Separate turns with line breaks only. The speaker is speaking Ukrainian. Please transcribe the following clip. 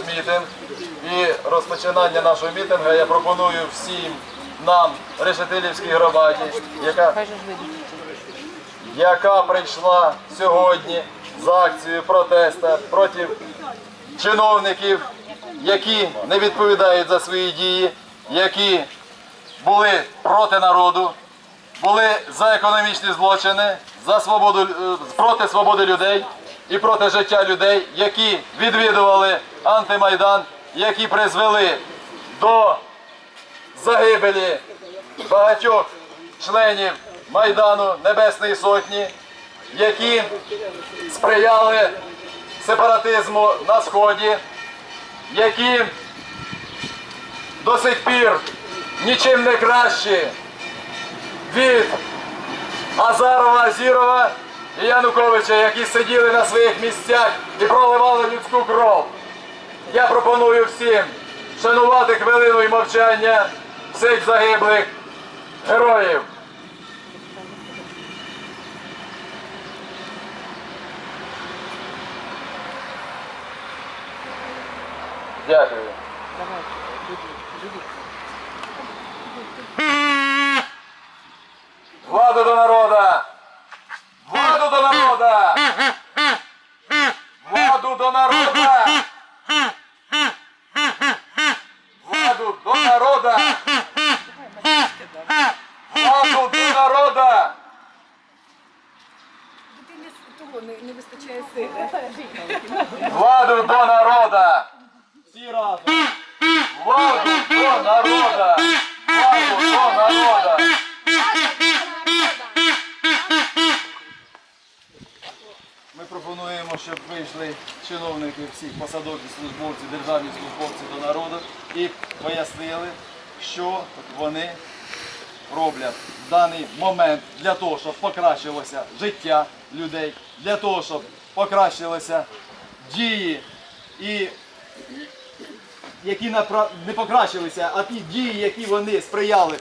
Мітинг і розпочинання нашого мітингу я пропоную всім нам, Решетилівській громаді, яка, яка прийшла сьогодні з акцією протесту проти чиновників, які не відповідають за свої дії, які були проти народу, були за економічні злочини, за свободу е, проти свободи людей і проти життя людей, які відвідували антимайдан, які призвели до загибелі багатьох членів Майдану Небесної Сотні, які сприяли сепаратизму на Сході, які до сих пір нічим не кращі від Азарова, Азірова і Януковича, які сиділи на своїх місцях і проливали людську кров. Я пропоную всім шанувати хвилиною мовчання всіх загиблих героїв. Дякую. Владу до народа! Владу до народа! Владу до народа! Владу до народа! Владу до народа!
Того не, не вистачає сили.
Владу до народа! Всі разом! Владу до народа! Владу до народа! Ми пропонуємо, щоб вийшли чиновники, всі посадовці, службовці, державні службовці до народу і пояснили, що вони роблять в даний момент для того, щоб покращилося життя людей, для того, щоб покращилися дії і які не покращилися, а ті дії, які вони сприяли